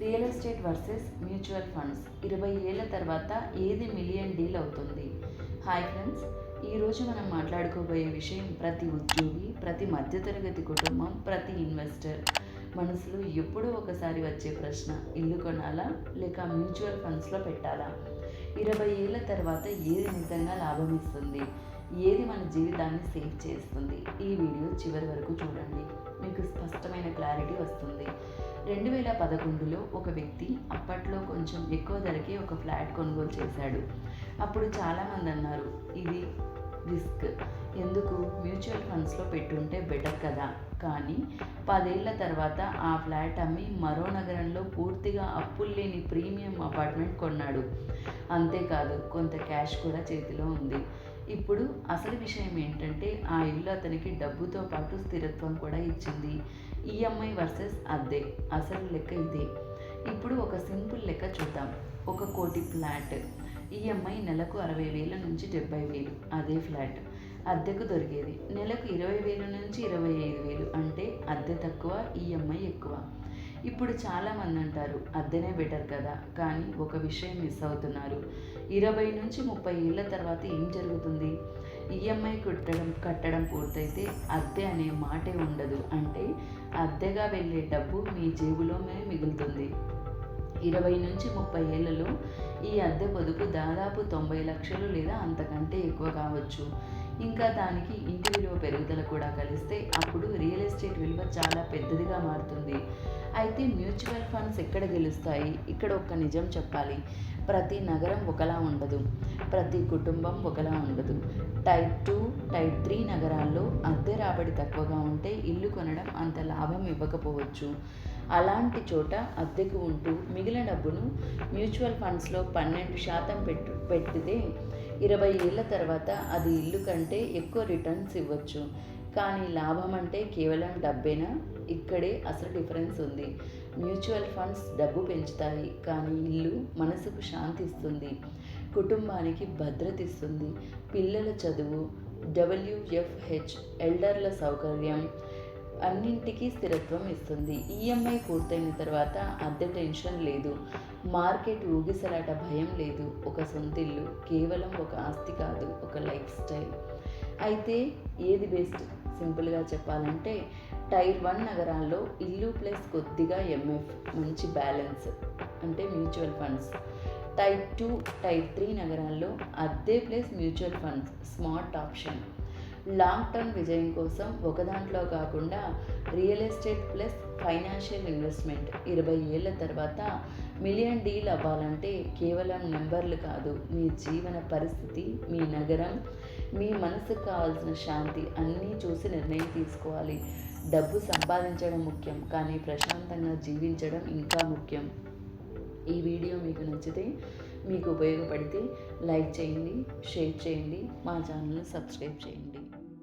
Real estate versus mutual funds. ఇరవై ఏళ్ళ తర్వాత ఏది మిలియన్ డీల్ అవుతుంది? హాయ్ ఫ్రెండ్స్ ఈరోజు మనం మాట్లాడుకోబోయే విషయం ప్రతి ఉద్యోగి ప్రతి మధ్యతరగతి కుటుంబం ప్రతి ఇన్వెస్టర్. మనసులో ఎప్పుడూ ఒకసారి వచ్చే ప్రశ్న ఇల్లు కొనాలా లేక మ్యూచువల్ ఫండ్స్లో పెట్టాలా? ఇరవై ఏళ్ళ తర్వాత ఏది నిజంగా లాభం ఇస్తుంది? ఏది మన జీవితాన్ని సేవ్ చేస్తుంది? ఈ వీడియో చివరి వరకు చూడండి. మీకు స్పష్టమైన క్లారిటీ వస్తుంది. రెండు వేల పదకొండులో ఒక వ్యక్తి అప్పట్లో కొంచెం ఎక్కువ ధరకే ఒక ఫ్లాట్ కొనుగోలు చేశాడు. అప్పుడు చాలామంది అన్నారు ఇది రిస్క్. ఎందుకు? మ్యూచువల్ ఫండ్స్లో పెట్టుంటే బెటర్ కదా. కానీ పదేళ్ళ తర్వాత ఆ ఫ్లాట్ అమ్మి మరో నగరంలో పూర్తిగా అప్పులు లేని ప్రీమియం అపార్ట్మెంట్ కొన్నాడు. అంతేకాదు కొంత క్యాష్ కూడా చేతిలో ఉంది. ఇప్పుడు అసలు విషయం ఏంటంటే ఆ ఇల్లు అతనికి డబ్బుతో పాటు స్థిరత్వం కూడా ఇచ్చింది. ఈఎంఐ వర్సెస్ అద్దె అసలు లెక్క ఇదే. ఇప్పుడు ఒక సింపుల్ లెక్క చూద్దాం. ఒక కోటి ఫ్లాట్. ఈఎంఐ నెలకు అరవై వేల నుంచి డెబ్బై వేలు. అదే ఫ్లాట్. అద్దెకు దొరికేది. నెలకు ఇరవై వేల నుంచి ఇరవై ఐదు వేలు అంటే అద్దె తక్కువ ఈఎంఐ ఎక్కువ. ఇప్పుడు చాలామంది అంటారు అద్దెనే బెటర్ కదా. కానీ ఒక విషయం మిస్ అవుతున్నారు. ఇరవై నుంచి ముప్పై ఏళ్ళ తర్వాత ఏం జరుగుతుంది? ఈఎంఐ కట్టడం కట్టడం పూర్తయితే అద్దె అనే మాటే ఉండదు. అంటే అద్దెగా వెళ్ళే డబ్బు మీ జేబులోనే మిగులుతుంది. ఇరవై నుంచి ముప్పై ఏళ్ళలో ఈ అద్దె పొదుపు దాదాపు తొంభై లక్షలు లేదా అంతకంటే ఎక్కువ కావచ్చు. ఇంకా దానికి ఇంటి విలువ పెరుగుదల కూడా కలిస్తే అప్పుడు రియల్ ఎస్టేట్ విలువ చాలా పెద్దదిగా మారుతుంది. అయితే మ్యూచువల్ ఫండ్స్ ఎక్కడ గెలుస్తాయి? ఇక్కడ ఒక్క నిజం చెప్పాలి. ప్రతి నగరం ఒకలా ఉండదు. ప్రతి కుటుంబం ఒకలా ఉండదు. టైప్ టూ టైప్ త్రీ నగరాల్లో అద్దె రాబడి తక్కువగా ఉంటే ఇల్లు కొనడం అంత లాభం ఇవ్వకపోవచ్చు. అలాంటి చోట అద్దెకు ఉంటూ మిగిలిన డబ్బును మ్యూచువల్ ఫండ్స్లో పన్నెండు శాతం పెట్టు పెట్టితే ఇరవై ఏళ్ళ తర్వాత అది ఇల్లు కంటే ఎక్కువ రిటర్న్స్ ఇవ్వచ్చు. కానీ లాభం అంటే కేవలం డబ్బేనా? ఇక్కడే అసలు డిఫరెన్స్ ఉంది. మ్యూచువల్ ఫండ్స్ డబ్బు పెంచుతాయి కానీ ఇల్లు మనసుకు శాంతి ఇస్తుంది. కుటుంబానికి భద్రత ఇస్తుంది. పిల్లల చదువు డబ్ల్యూఎఫ్హెచ్ ఎల్డర్ల సౌకర్యం అన్నింటికీ స్థిరత్వం ఇస్తుంది. ఈఎంఐ పూర్తయిన తర్వాత అద్దె టెన్షన్ లేదు. మార్కెట్ ఊగిసలాట భయం లేదు. ఒక సొంతిల్లు కేవలం ఒక ఆస్తి కాదు ఒక లైఫ్ స్టైల్. అయితే ఏది బెస్ట్? సింపుల్గా చెప్పాలంటే టైర్ వన్ నగరాల్లో ఇల్లు ప్లస్ కొద్దిగా ఎంఎఫ్ మంచి బ్యాలెన్స్ అంటే mutual funds. Type two type three నగరాల్లో అద్దె plus mutual funds smart option. Long term విజయం కోసం ఒక దాంట్లో కాకుండా real estate plus financial investment. ఇరవై ఏళ్ళ తర్వాత మిలియన్ డీల్ అవ్వాలంటే కేవలం నెంబర్లు కాదు మీ జీవన పరిస్థితి మీ నగరం మీ మనసుకు కావాల్సిన శాంతి అన్నీ చూసి నిర్ణయం తీసుకోవాలి. డబ్బు సంపాదించడం ముఖ్యం కానీ ప్రశాంతంగా జీవించడం ఇంకా ముఖ్యం. ఈ వీడియో మీకు నచ్చితే మీకు ఉపయోగపడితే లైక్ చేయండి షేర్ చేయండి మా ఛానల్ని సబ్స్క్రైబ్ చేయండి.